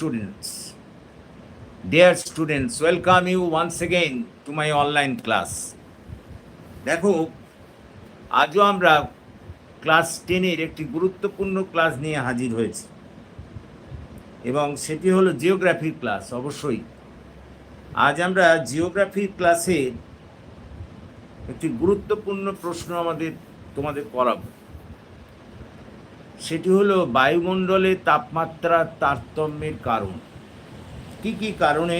students, dear students, welcome you once again to my online class. দেখো আজও আমরা class টেনের একটি গুরুত্বপূর্ণ ক্লাস নিয়ে হাজির হয়েছি। এবং সেটি হলো জিওগ্রাফির ক্লাস অবশ্যই। আজ আমরা জিওগ্রাফির ক্লাসে একটি গুরুত্বপূর্ণ প্রশ্ন আমাদের তোমাদের করাবো। সেটি হলো বায়ুমণ্ডলে তাপমাত্রার তারতম্যের কারণ। কি কি কারণে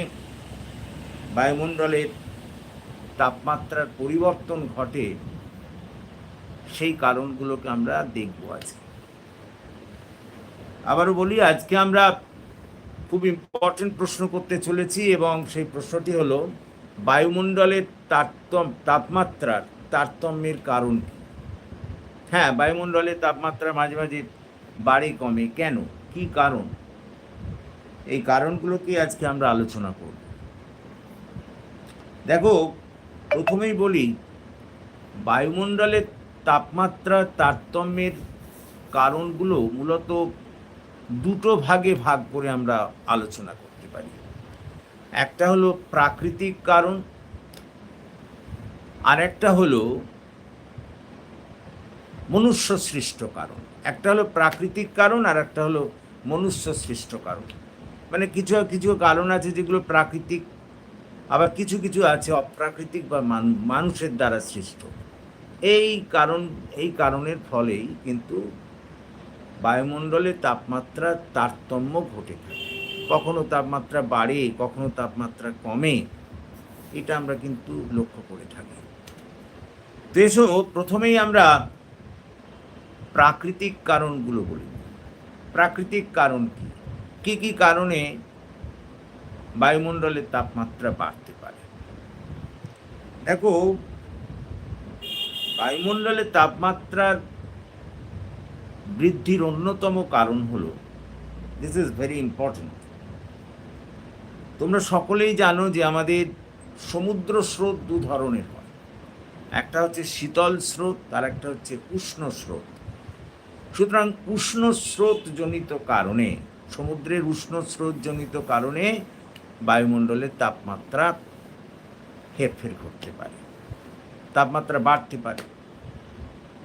বায়ুমণ্ডলের তাপমাত্রার পরিবর্তন ঘটে, সেই কারণগুলোকে আমরা দেখব আজকে। আবারও বলি, আজকে আমরা খুব ইম্পর্টেন্ট প্রশ্ন করতে চলেছি এবং সেই প্রশ্নটি হলো, বায়ুমণ্ডলের তারতম, তাপমাত্রার তারতম্যের কারণ কি? হ্যাঁ বায়ুমণ্ডলের তাপমাত্রা মাঝে মাঝে বাড়ে কমে। কেন? কি কারণ? এই কারণগুলোকে আজকে আমরা আলোচনা করব? দেখো, প্রথমেই বলি, বায়ুমণ্ডলের তাপমাত্রা তারতম্যের কারণগুলো মূলত দুটো ভাগে ভাগ করে আমরা আলোচনা করতে পারি। একটা হলো প্রাকৃতিক কারণ আর একটা হলো মনুষ্য সৃষ্ট কারণ। একটা হলো প্রাকৃতিক কারণ, আর একটা হলো মনুষ্য সৃষ্ট কারণ। মানে কিছু কিছু কারণ আছে যেগুলো প্রাকৃতিক, আবার কিছু কিছু আছে অপ্রাকৃতিক বা মান- মানুষের দ্বারা সৃষ্ট। এই কারণ, এই কারণের ফলেই কিন্তু বায়ুমণ্ডলে তাপমাত্রার তারতম্য ঘটে থাকে। কখনো তাপমাত্রা বাড়ে, কখনো তাপমাত্রা কমে, এটা আমরা কিন্তু লক্ষ্য করে থাকি। তো প্রথমেই আমরা প্রাকৃতিক কারণগুলো বলি। প্রাকৃতিক কারণ কি? কি কি কারণে বায়ুমণ্ডলের তাপমাত্রা বাড়তে পারে? দেখো, বায়ুমণ্ডলের তাপমাত্রার বৃদ্ধির অন্যতম কারণ হলো দিস ইজ ভেরি ইম্পর্টেন্ট তোমরা সকলেই জানো যে আমাদের সমুদ্র স্রোত দু ধরনের হয়। একটা হচ্ছে শীতল স্রোত আর একটা হচ্ছে উষ্ণ স্রোত। সুতরাং উষ্ণ স্রোত জনিত কারণে, সমুদ্রের উষ্ণ স্রোত জনিত কারণে বায়ুমণ্ডলের তাপমাত্রা হেরফের করতে পারে। তাপমাত্রা বাড়তে পারে।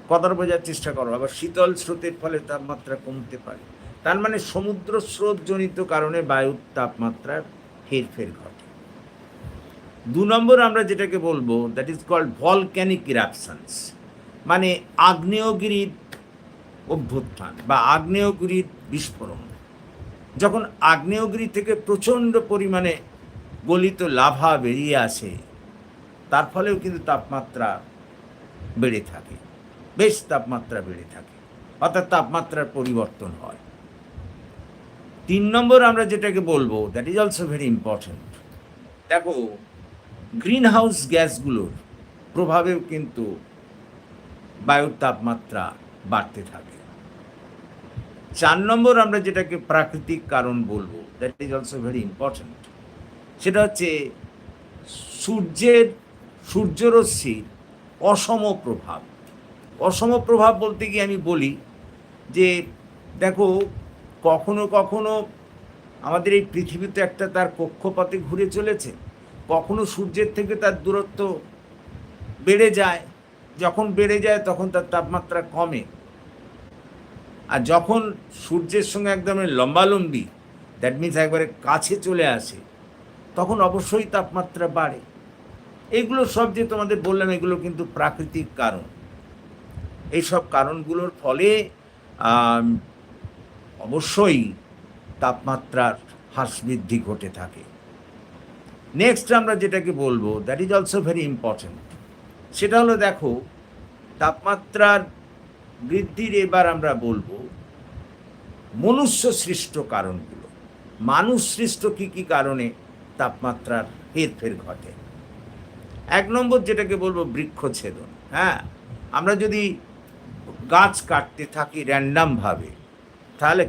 কদর বোঝার চেষ্টা করো, আবার শীতল স্রোতের ফলে তাপমাত্রা কমতে পারে। তার মানে সমুদ্র স্রোত জনিত কারণে বায়ুর তাপমাত্রার হেরফের ঘটে। দু নম্বর আমরা যেটাকে বলব that is called volcanic eruptions মানে আগ্নেয়গিরির অভ্যুত্থান বা আগ্নেয়গিরির বিস্ফোরণ। যখন আগ্নেয়গিরি থেকে প্রচণ্ড পরিমাণে গলিত লাভা বেরিয়ে আসে, তার ফলেও কিন্তু তাপমাত্রা বেড়ে থাকে। বেশ তাপমাত্রা বেড়ে থাকে, অর্থাৎ তাপমাত্রার পরিবর্তন হয়। তিন নম্বর আমরা যেটাকে বলব that is also very important দেখো গ্রিন হাউস গ্যাসগুলোর প্রভাবেও কিন্তু বায়ুর তাপমাত্রা বাড়তে থাকে। চার নম্বর আমরা যেটাকে প্রাকৃতিক কারণ বলব that is also very important সেটা হচ্ছে সূর্যের সূর্যরশ্মির অসম প্রভাব। অসম প্রভাব বলতে গিয়ে আমি বলি যে, দেখো, কখনো কখনো আমাদের এই পৃথিবীতে একটা তার কক্ষপথে ঘুরে চলেছে, কখনো সূর্যের থেকে তার দূরত্ব বেড়ে যায়, যখন বেড়ে যায় তখন তার তাপমাত্রা কমে। আর যখন সূর্যের সঙ্গে একদম লম্বালম্বি দ্যাট মিনস একবারে কাছে চলে আসে, তখন অবশ্যই তাপমাত্রা বাড়ে। এগুলো সব যে তোমাদের বললাম, এগুলো কিন্তু প্রাকৃতিক কারণ। এইসব কারণগুলোর ফলে অবশ্যই তাপমাত্রার হ্রাস বৃদ্ধি ঘটে থাকে। নেক্সট আমরা যেটাকে বলব that is also very important সেটা হলো, দেখো, তাপমাত্রার বৃদ্ধির এবার আমরা বলব, মনুষ্য সৃষ্ট কারণগুলো। মানুষ সৃষ্ট কি কি কারণে? তাপমাত্রার হেরফের ঘটে। এক নম্বর যেটাকে বলব বৃক্ষছেদন হ্যাঁ আমরা যদি গাছ কাটতে থাকি র্যান্ডামভাবে তাহলে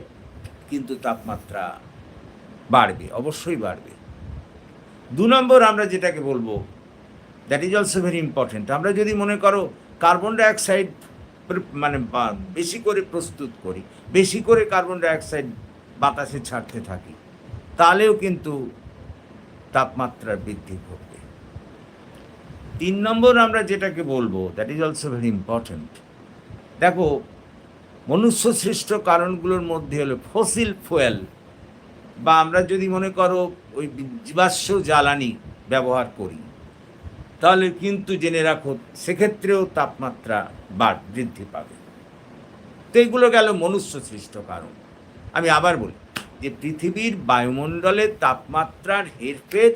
কিন্তু তাপমাত্রা বাড়বে, অবশ্যই বাড়বে। দু নম্বর আমরা যেটাকে বলব that is also very important আমরা যদি মনে করো কার্বন ডাইঅক্সাইড মানে বেশি করে প্রস্তুত করি। বেশি করে কার্বন ডাইঅক্সাইড বাতাসে ছাড়তে থাকি। তাহলেও কিন্তু তাপমাত্রার বৃদ্ধি ঘটবে। তিন নম্বর আমরা যেটাকে বলব that is also very important দেখো, মনুষ্য সৃষ্ট কারণগুলোর মধ্যে হলো ফসিল ফুয়েল বা আমরা যদি মনে করো ওই জীবাশ্ম জ্বালানি ব্যবহার করি। তাহলে কিন্তু জেনে রাখো, সেক্ষেত্রেও তাপমাত্রা বাড়, বৃদ্ধি পাবে। তো এগুলো গেল মনুষ্য সৃষ্ট কারণ। আমি আবার বলি যে পৃথিবীর বায়ুমণ্ডলে তাপমাত্রার হেরফের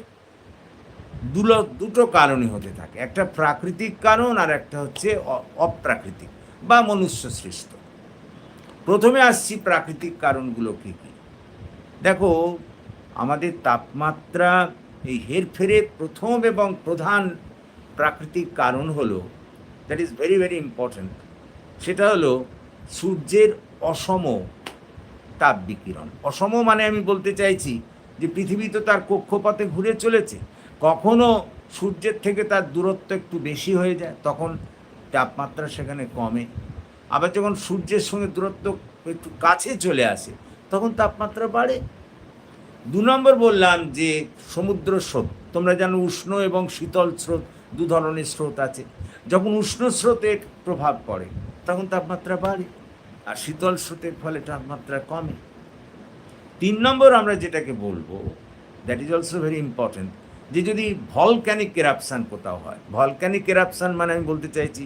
দুলো, দুটো কারণই হতে থাকে। একটা প্রাকৃতিক কারণ আর একটা হচ্ছে অপ্রাকৃতিক বা মনুষ্য সৃষ্ট। প্রথমে আসছি প্রাকৃতিক কারণগুলো কী কী? দেখো, আমাদের তাপমাত্রা এই হেরফেরে প্রথম এবং প্রধান প্রাকৃতিক কারণ হলো that is very very important সেটা হলো সূর্যের অসম তাপ বিকিরণ। অসম মানে আমি বলতে চাইছি যে পৃথিবী তো তার কক্ষপথে ঘুরে চলেছে। কখনো সূর্যের থেকে তার দূরত্ব একটু বেশি হয়ে যায়, তখন তাপমাত্রা সেখানে কমে। আবার যখন সূর্যের সঙ্গে দূরত্ব একটু কাছে চলে আসে, তখন তাপমাত্রা বাড়ে। দু নম্বর বললাম যে সমুদ্র স্রোত, তোমরা জানো উষ্ণ এবং শীতল স্রোত দু ধরনের স্রোত আছে। যখন উষ্ণ স্রোতের প্রভাব পড়ে, তখন তাপমাত্রা বাড়ে আর শীতল স্রোতের ফলে তাপমাত্রা কমে। তিন নম্বর আমরা যেটাকে বলব that is also very important যে যদি ভলক্যানিক কেরাপশান কোথাও হয় ভলক্যানিক কেরাপশান মানে আমি বলতে চাইছি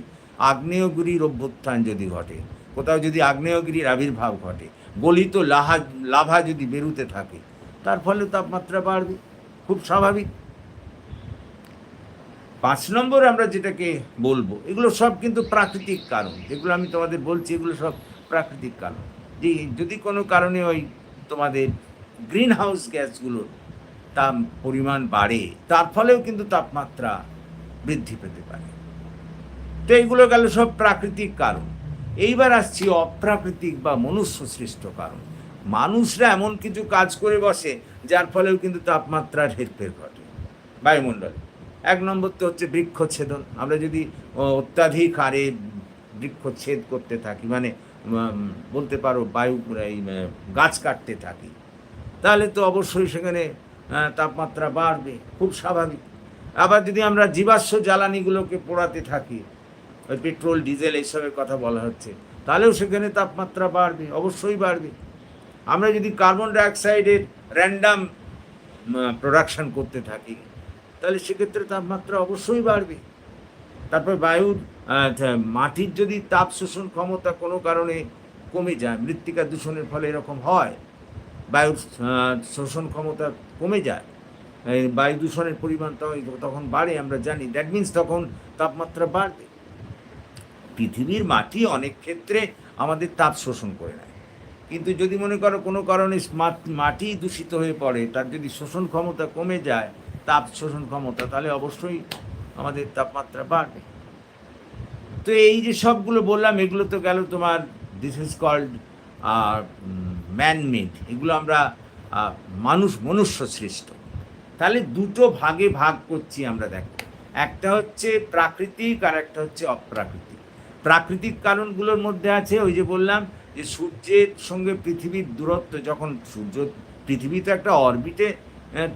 আগ্নেয়গিরির অভ্যুত্থান যদি ঘটে, কোথাও যদি আগ্নেয়গিরির আবির্ভাব ঘটে, গলিত লাহা, লাভা যদি বেরুতে থাকে, তার ফলে তাপমাত্রা বাড়বে। খুব স্বাভাবিক। পাঁচ নম্বর আমরা যেটাকে বলব, এগুলো সব কিন্তু প্রাকৃতিক কারণ। যেগুলো আমি তোমাদের বলছি, এগুলো সব প্রাকৃতিক কারণ। যে যদি কোনো কারণে ওই তোমাদের গ্রিন হাউস গ্যাসগুলোর তাপ পরিমাণ বাড়ে, তার ফলেও কিন্তু তাপমাত্রা বৃদ্ধি পেতে পারে। তো এইগুলো গেল সব প্রাকৃতিক কারণ। এইবার আসছি অপ্রাকৃতিক বা মনুষ্য সৃষ্ট কারণ। মানুষরা এমন কিছু কাজ করে বসে, যার ফলেও কিন্তু তাপমাত্রার হেরফের ঘটে। বায়ুমণ্ডলে। এক নম্বর তো হচ্ছে বৃক্ষচ্ছেদন। আমরা যদি অত্যাধিক হারে বৃক্ষচ্ছেদ করতে থাকি মানে বলতে পারো বায়ু এই গাছ কাটতে থাকি, তাহলে তো অবশ্যই সেখানে তাপমাত্রা বাড়বে, খুব স্বাভাবিক। আবার যদি আমরা জীবাশ্ম জ্বালানিগুলোকে পোড়াতে থাকি, ওই পেট্রোল, ডিজেল এইসবের কথা বলা হচ্ছে, তাহলেও সেখানে তাপমাত্রা বাড়বে, অবশ্যই বাড়বে। আমরা যদি কার্বন ডাইঅক্সাইডের র্যান্ডাম প্রোডাকশান করতে থাকি তাহলে সেক্ষেত্রে তাপমাত্রা অবশ্যই বাড়বে। তারপর বায়ুর মাটির যদি তাপ শোষণ ক্ষমতা কোনো কারণে কমে যায়, মৃত্তিকা দূষণের ফলে এরকম হয়, বায়ুর শোষণ ক্ষমতা কমে যায় বায়ু দূষণের পরিমাণ তখন- বাড়ে, আমরা জানি। দ্যাট মিন্স তখন তাপমাত্রা বাড়বে। পৃথিবীর মাটি অনেক ক্ষেত্রে আমাদের তাপ শোষণ করে নেয়। কিন্তু যদি মনে করো কোনো কারণে মাটি দূষিত হয়ে পড়ে, তার যদি শোষণ ক্ষমতা কমে যায় তাপ শোষণ ক্ষমতা, তাহলে অবশ্যই আমাদের তাপমাত্রা বাড়বে। তো এই যে সবগুলো বললাম, এগুলো তো গেল তোমার this is called man made এগুলো আমরা মানুষ, মনুষ্য সৃষ্ট। তাহলে দুটো ভাগে ভাগ করছি আমরা, দেখো। একটা হচ্ছে প্রাকৃতিক আর একটা হচ্ছে অপ্রাকৃতিক। প্রাকৃতিক কারণগুলোর মধ্যে আছে, ওই যে বললাম যে সূর্যের সঙ্গে পৃথিবীর দূরত্ব, যখন সূর্য, পৃথিবী তো একটা অরবিটে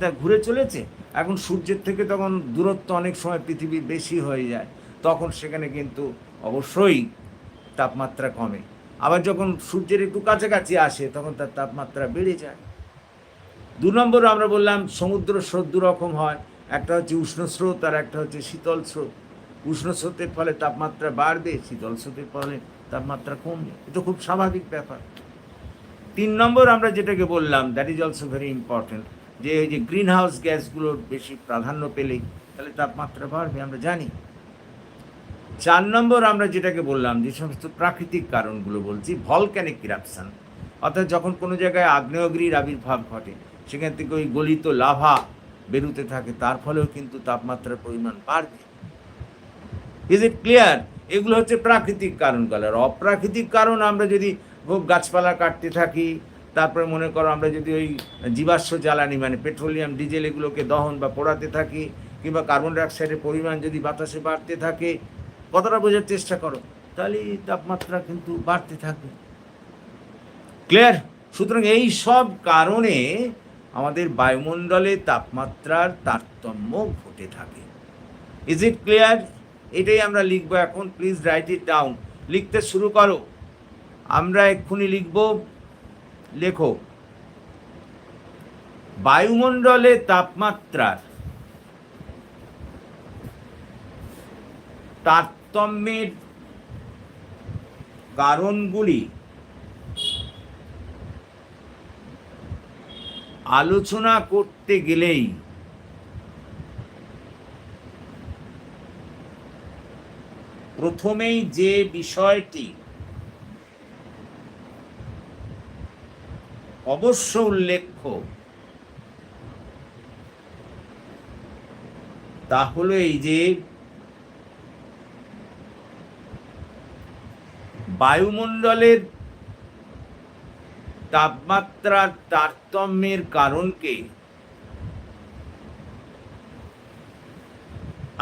তা ঘুরে চলেছে। এখন সূর্যের থেকে তখন দূরত্ব অনেক সময় পৃথিবী বেশি হয়ে যায়। তখন সেখানে কিন্তু অবশ্যই তাপমাত্রা কমে। আবার যখন সূর্যের একটু কাছাকাছি আসে, তখন তার তাপমাত্রা বেড়ে যায়। দু নম্বর আমরা বললাম, সমুদ্র স্রোত দু রকম হয়। একটা হচ্ছে উষ্ণ স্রোত আর একটা হচ্ছে শীতল স্রোত। উষ্ণ স্রোতের ফলে তাপমাত্রা বাড়বে, শীতল স্রোতের ফলে তাপমাত্রা কমবে। এটা খুব স্বাভাবিক ব্যাপার। তিন নম্বর আমরা যেটাকে বললাম that is also very important যে ওই যে গ্রিন হাউস গ্যাসগুলোর বেশি প্রাধান্য পেলেই তাহলে তাপমাত্রা বাড়বে, আমরা জানি। চার নম্বর আমরা যেটাকে বললাম, যে সমস্ত প্রাকৃতিক কারণগুলো বলছি ভলক্যানিক ইরাপশন অর্থাৎ যখন কোনো জায়গায় আগ্নেয়গিরির আবির্ভাব ঘটে, সেখান থেকে ওই গলিত লাভা বেরুতে থাকে, তার ফলেও কিন্তু তাপমাত্রার পরিমাণ বাড়বে। ইজ ইট ক্লিয়ার এগুলো হচ্ছে প্রাকৃতিক কারণগুলো। আর অপ্রাকৃতিক কারণ আমরা যদি গাছপালা কাটতে থাকি তারপরে মনে করো আমরা যদি ওই জীবাশ্ম জ্বালানি মানে পেট্রোলিয়াম, ডিজেল এগুলোকে দহন বা পোড়াতে থাকি কিংবা কার্বন ডাইঅক্সাইডের পরিমাণ যদি বাতাসে বাড়তে থাকে, কতটা বোঝার চেষ্টা করো? তাহলে তাপমাত্রা কিন্তু বাড়তে থাকবে। ক্লিয়ার সুতরাং এই সব কারণে আমাদের বায়ুমণ্ডলে তাপমাত্রার তারতম্য ঘটে থাকে। ইজ ইট ক্লিয়ার এটাই আমরা লিখব এখন। প্লিজ রাইট ইট ডাউন লিখতে শুরু করো। আমরা এক্ষুনি লিখব। লেখো বায়ুমণ্ডলে তাপমাত্রার তারতম্যের কারণগুলি আলোচনা করতে গেলেই প্রথমেই যে বিষয়টি অবশ্য উল্লেখ্য। তা হলো এই যে বায়ুমণ্ডলের তাপমাত্রার তারতম্যের কারণকে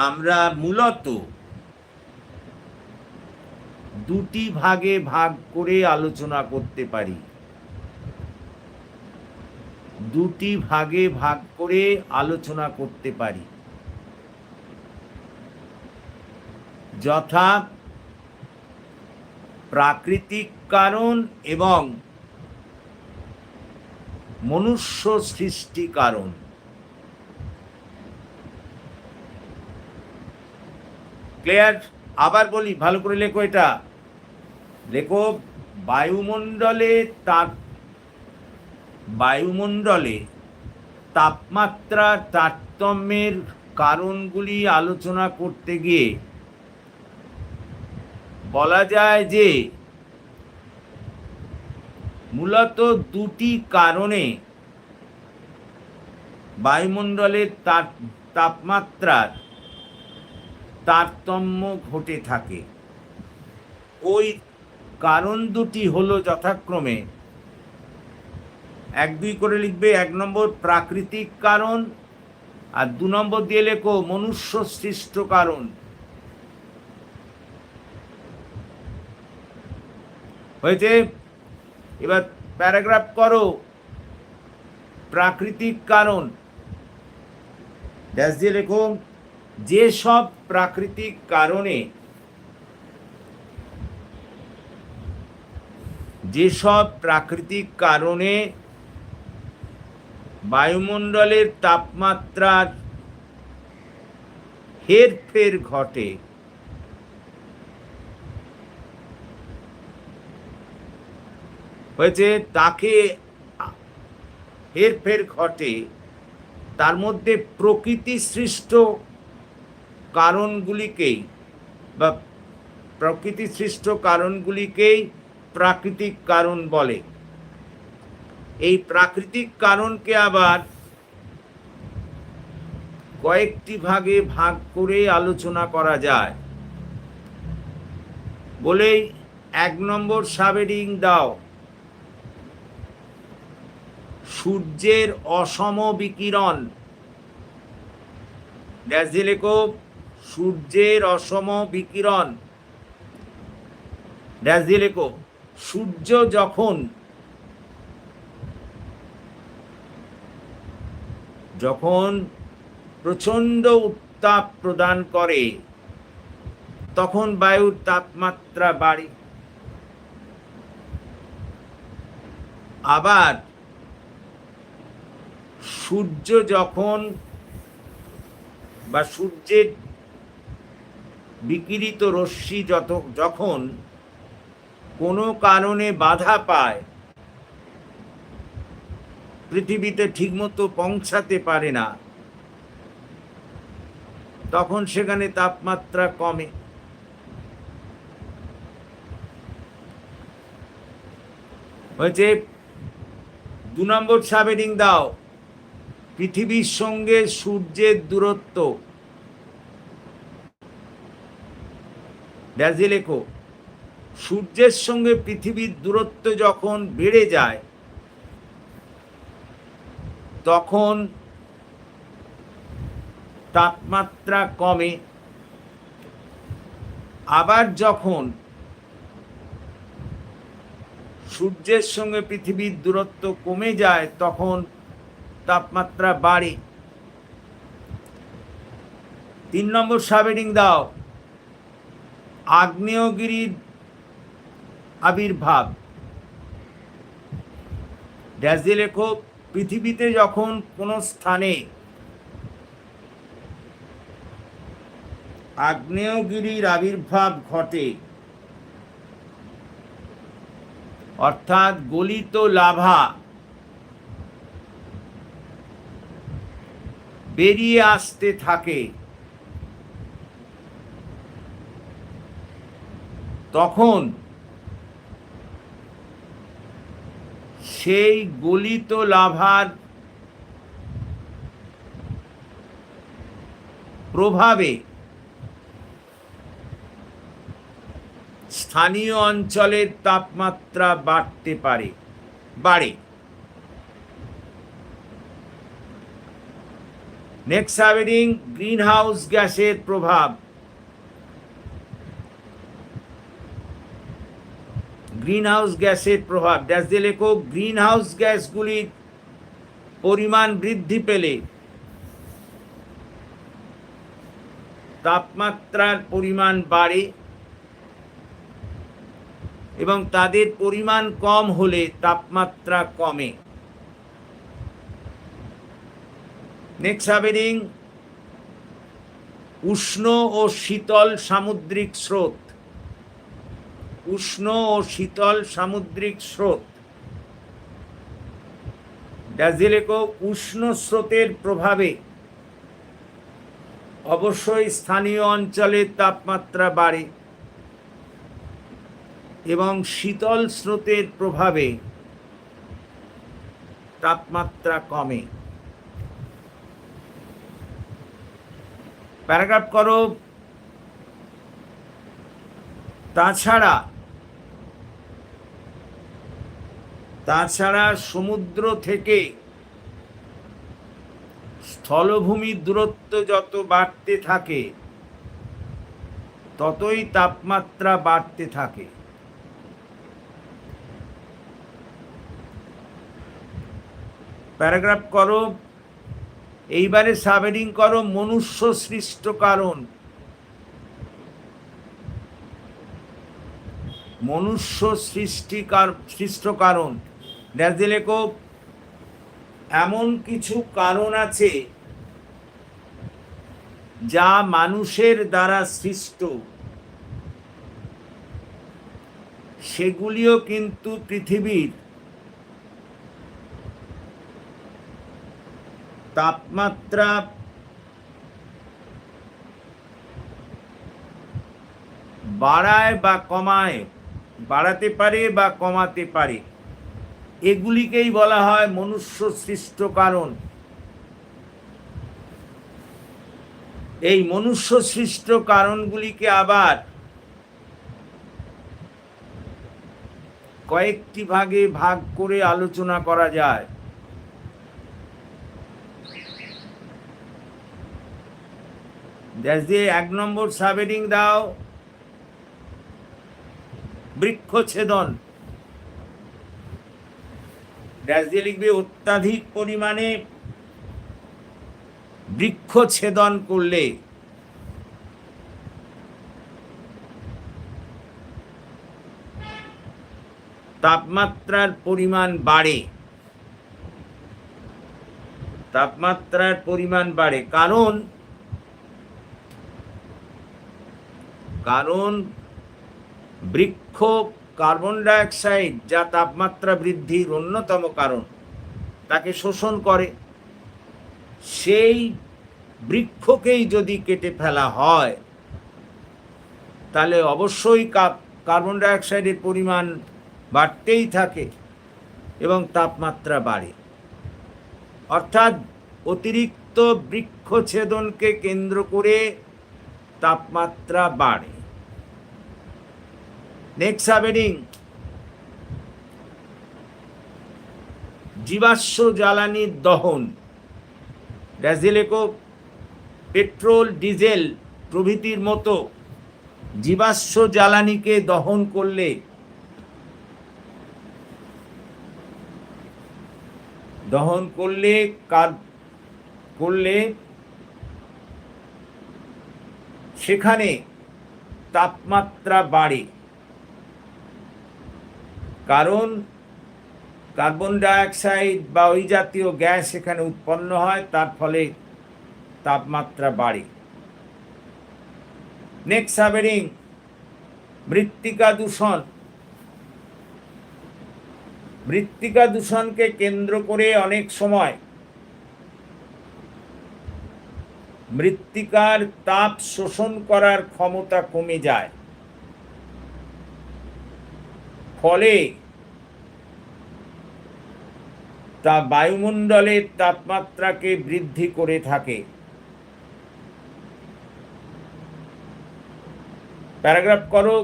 আমরা মূলত দুটি ভাগে ভাগ করে আলোচনা করতে পারি। দুটি ভাগে ভাগ করে আলোচনা করতে পারি। যথা প্রাকৃতিক কারণ এবং মনুষ্য সৃষ্টি কারণ। ক্লিয়ার? আবার বলি, ভালো করে লেখো এটা। লেখো, বায়ুমণ্ডলে তাপ বায়ুমণ্ডলে তাপমাত্রা তারতম্যের কারণগুলি আলোচনা করতে গিয়ে বলা যায় যে মূলত দুটি কারণে বায়ুমণ্ডলের তাপ- তাপমাত্রার তারতম্য ঘটে থাকে। ওই কারণ দুটি হলো যথাক্রমে এক দুই করে লিখবে, এক নম্বর প্রাকৃতিক কারণ আর দু নম্বর দিয়ে লেখো মনুষ্য সৃষ্ট কারণ। হয়েছে? এবার প্যারাগ্রাফ করো। প্রাকৃতিক কারণ। ড্যাশ দিয়ে লেখো যেসব প্রাকৃতিক কারণে যেসব প্রাকৃতিক কারণে বায়ুমণ্ডলের তাপমাত্রার হেরফের ঘটে। হয়েছে, তাকে হেরফের ঘটে। তার মধ্যে প্রকৃতি সৃষ্ট কারণগুলিকেই বা প্রকৃতি সৃষ্ট কারণগুলিকেই প্রাকৃতিক কারণ বলে। এই প্রাকৃতিক কারণকে আবার কয়েকটি ভাগে ভাগ করে আলোচনা করা যায়। বলেই এক নম্বর সাবেরিং দাও। সূর্যের অসম বিকিরণ। ড্যাশ সূর্যের অসম বিকিরণ। ড্যাশ সূর্য যখন যখন প্রচণ্ড উত্তাপ প্রদান করে, তখন বায়ুর তাপমাত্রা বাড়ে। আবার সূর্য যখন বা সূর্যের বিকিরিত রশ্মি যত, যখন কোনো কারণে বাধা পায় পৃথিবীতে ঠিকমতো পৌঁছাতে পারে না, তখন সেখানে তাপমাত্রা কমে। হয়েছে, দু নম্বর সাবেরিং দাও, পৃথিবীর সঙ্গে সূর্যের দূরত্ব। ড্যাজে লেখো সূর্যের সঙ্গে পৃথিবীর দূরত্ব যখন বেড়ে যায় তখন তাপমাত্রা কমে। আবার যখন সূর্যের সঙ্গে পৃথিবীর দূরত্ব কমে যায়, তখন তাপমাত্রা বাড়ে। তিন নম্বর সাবেডিং দাও। আগ্নেয়গিরির আবির্ভাব। ড্যাশ দিয়ে লেখো পৃথিবীতে যখন কোনো স্থানে আগ্নেয়গিরির আবির্ভাব ঘটে অর্থাৎ গলিত লাভা বেরিয়ে আসতে থাকে তখন সেই গলিত লাভার প্রভাবে স্থানীয় অঞ্চলের তাপমাত্রা বাড়তে পারে, বাড়ে। নেক্সট হ্যাভেনিং গ্রিন হাউস গ্যাসের প্রভাব। গ্রিন হাউস গ্যাসের প্রভাব। ড্যাশ দিয়ে লেখো গ্রিন হাউস গ্যাসগুলির পরিমাণ বৃদ্ধি পেলে তাপমাত্রার পরিমাণ বাড়ে এবং তাদের পরিমাণ কম হলে তাপমাত্রা কমে। হ্যাভেনিং উষ্ণ ও শীতল সামুদ্রিক স্রোত। উষ্ণ ও শীতল সামুদ্রিক স্রোত। ডাজিলেকো উষ্ণ স্রোতের প্রভাবে অবশ্যই স্থানীয় অঞ্চলের তাপমাত্রা বাড়ে এবং শীতল স্রোতের প্রভাবে তাপমাত্রা কমে। প্যারাগ্রাফ করো। তাছাড়া তাছাড়া সমুদ্র থেকে স্থলভূমির দূরত্ব যত বাড়তে থাকে, ততই তাপমাত্রা বাড়তে থাকে। প্যারাগ্রাফ করো, এইবারে সাবেডিং করো, মনুষ্য সৃষ্ট কারণ। মনুষ্য সৃষ্টিকার, সৃষ্ট কারণ। ড্যাশ লেখো এমন কিছু কারণ আছে যা মানুষের দ্বারা সৃষ্ট। সেগুলিও কিন্তু পৃথিবীর তাপমাত্রা বাড়ায় বা কমায়, বাড়াতে পারে বা কমাতে পারে। এগুলিকেই বলা হয় মনুষ্য সৃষ্ট কারণ। এই মনুষ্য সৃষ্ট কারণগুলিকে আবার কয়েকটি ভাগে ভাগ করে আলোচনা করা যায়। দিয়ে এক নম্বর সাবেডিং দাও বৃক্ষছেদন ড্যাশ দিয়ে লিখবে, অত্যাধিক পরিমাণে বৃক্ষ ছেদন করলে। তাপমাত্রার পরিমাণ বাড়ে। তাপমাত্রার পরিমাণ বাড়ে। কারণ কারণ বৃক্ষ কার্বন ডাইঅক্সাইড, যা তাপমাত্রা বৃদ্ধির অন্যতম কারণ, তাকে শোষণ করে। সেই বৃক্ষকেই যদি কেটে ফেলা হয়, তাহলে অবশ্যই কার্বন ডাইঅক্সাইডের পরিমাণ বাড়তেই থাকে এবং তাপমাত্রা বাড়ে। অর্থাৎ অতিরিক্ত বৃক্ষছেদনকে কেন্দ্র করে তাপমাত্রা বাড়ে। নেক্সট হ্যাভেনিং জীবাশ্ম জ্বালানির দহন ড্যাজিলেকো পেট্রোল ডিজেল প্রভৃতির মতো জীবাশ্ম জ্বালানিকে দহন করলে দহন করলে কার করলে সেখানে তাপমাত্রা বাড়ে। কারণ কার্বন ডাইঅক্সাইড বা ওই জাতীয় গ্যাস এখানে উৎপন্ন হয়, তার ফলে তাপমাত্রা বাড়ে। নেক্সট সাবেরিং মৃত্তিকা দূষণ। মৃত্তিকা দূষণকে কেন্দ্র করে অনেক সময় মৃত্তিকার তাপ শোষণ করার ক্ষমতা কমে যায়। ফলে তা বায়ুমণ্ডলের তাপমাত্রাকে বৃদ্ধি করে থাকে। প্যারাগ্রাফ করো।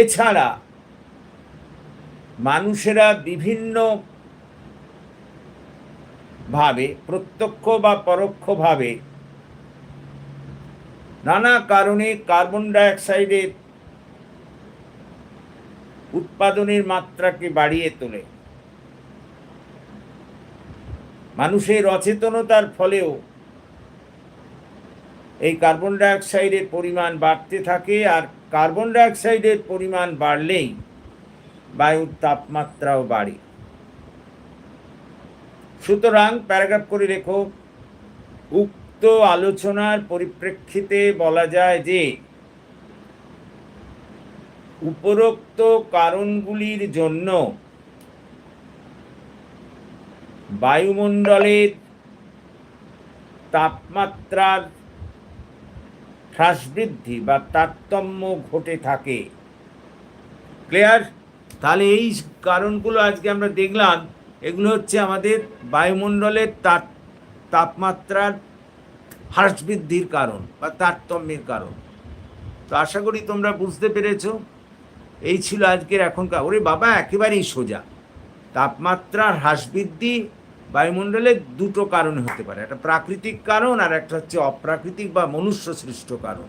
এছাড়া মানুষেরা বিভিন্ন ভাবে, প্রত্যক্ষ বা পরোক্ষভাবে নানা কারণে কার্বন ডাইঅক্সাইডের উৎপাদনের মাত্রাকে বাড়িয়ে তোলে। মানুষের অচেতনতার ফলেও এই কার্বন ডাইঅক্সাইডের পরিমাণ বাড়তে থাকে আর কার্বন ডাইঅক্সাইডের পরিমাণ বাড়লেই বায়ুর তাপমাত্রাও বাড়ে। সুতরাং প্যারাগ্রাফ করে রেখো, উক্ত আলোচনার পরিপ্রেক্ষিতে বলা যায় যে উপরোক্ত কারণগুলির জন্য বায়ুমণ্ডলের তাপমাত্রার হ্রাস বৃদ্ধি বা তারতম্য ঘটে থাকে। ক্লিয়ার তাহলে এই কারণগুলো আজকে আমরা দেখলাম, এগুলো হচ্ছে আমাদের বায়ুমণ্ডলের তাপ, তাপমাত্রার হ্রাস বৃদ্ধির কারণ বা তারতম্যের কারণ। তো আশা করি তোমরা বুঝতে পেরেছ। এই ছিল আজকের এখনকার, ওরে বাবা, একেবারেই সোজা। তাপমাত্রার হ্রাস বৃদ্ধি বায়ুমণ্ডলের দুটো কারণে হতে পারে, একটা প্রাকৃতিক কারণ আর একটা হচ্ছে অপ্রাকৃতিক বা মনুষ্য সৃষ্ট কারণ।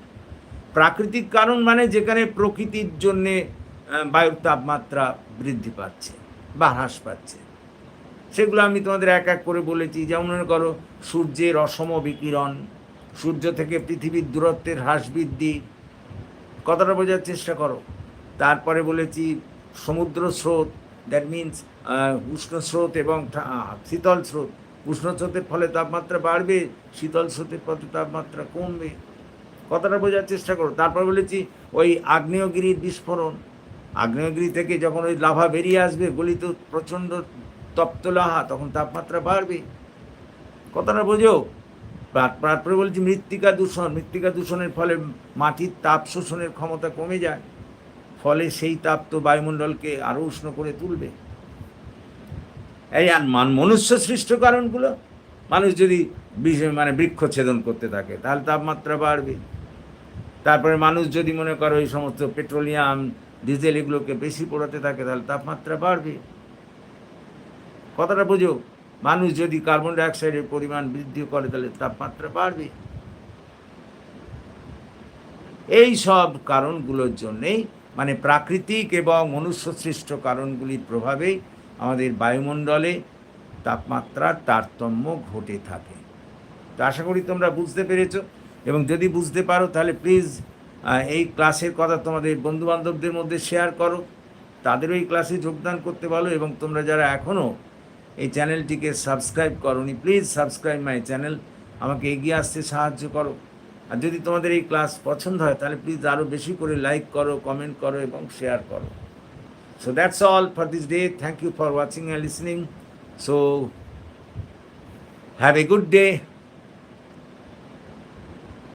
প্রাকৃতিক কারণ মানে যেখানে প্রকৃতির জন্যে বায়ুর তাপমাত্রা বৃদ্ধি পাচ্ছে বা হ্রাস পাচ্ছে। সেগুলো আমি তোমাদের এক এক করে বলেছি, যেমন মনে করো, সূর্যের অসম বিকিরণ, সূর্য থেকে পৃথিবীর দূরত্বের হ্রাস বৃদ্ধি। কথাটা বোঝার চেষ্টা করো। তারপরে বলেছি সমুদ্র স্রোত দ্যাট মিন্স উষ্ণ স্রোত এবং শীতল স্রোত। উষ্ণ স্রোতের ফলে তাপমাত্রা বাড়বে, শীতল স্রোতের ফলে তাপমাত্রা কমবে। কথাটা বোঝার চেষ্টা করো। তারপর বলেছি ওই আগ্নেয়গিরির বিস্ফোরণ। আগ্নেয়গিরি থেকে যখন ওই লাভা বেরিয়ে আসবে, গলিত প্রচণ্ড তপ্ত লাহা, তখন তাপমাত্রা বাড়বে। কথাটা বোঝো? তারপরে বলছি মৃত্তিকা দূষণ। মৃত্তিকা দূষণের ফলে মাটির তাপ শোষণের ক্ষমতা কমে যায়। ফলে সেই তাপ তো বায়ুমণ্ডলকে আরও উষ্ণ করে তুলবে। এই আর মান মনুষ্য সৃষ্ট কারণগুলো, মানুষ যদি মানে বৃক্ষ ছেদন করতে থাকে, তাহলে তাপমাত্রা বাড়বে। তারপরে মানুষ যদি মনে করো এই সমস্ত পেট্রোলিয়াম, ডিজেল এগুলোকে বেশি পোড়াতে থাকে, তাহলে তাপমাত্রা বাড়বে। কথাটা বোঝো, মানুষ যদি কার্বন ডাইঅক্সাইডের পরিমাণ বৃদ্ধি করে, তাহলে তাপমাত্রা বাড়বে। এই সব কারণগুলোর জন্যেই মানে প্রাকৃতিক এবং মনুষ্য সৃষ্ট কারণগুলির প্রভাবেই আমাদের বায়ুমণ্ডলে তাপমাত্রার তারতম্য ঘটে থাকে। তো আশা করি তোমরা বুঝতে পেরেছ এবং যদি বুঝতে পারো তাহলে প্লিজ এই ক্লাসের কথা তোমাদের বন্ধুবান্ধবদের মধ্যে শেয়ার করো। তাদেরও এই ক্লাসে যোগদান করতে বলো এবং তোমরা যারা এখনও এই চ্যানেলটিকে সাবস্ক্রাইব করনি প্লিজ সাবস্ক্রাইব মাই চ্যানেল আমাকে এগিয়ে আসতে সাহায্য করো। আর যদি তোমাদের এই ক্লাস পছন্দ হয়, তাহলে প্লিজ আরও বেশি করে লাইক করো কমেন্ট করো এবং শেয়ার করো। So that's all for this day thank you for watching and listening so have a good day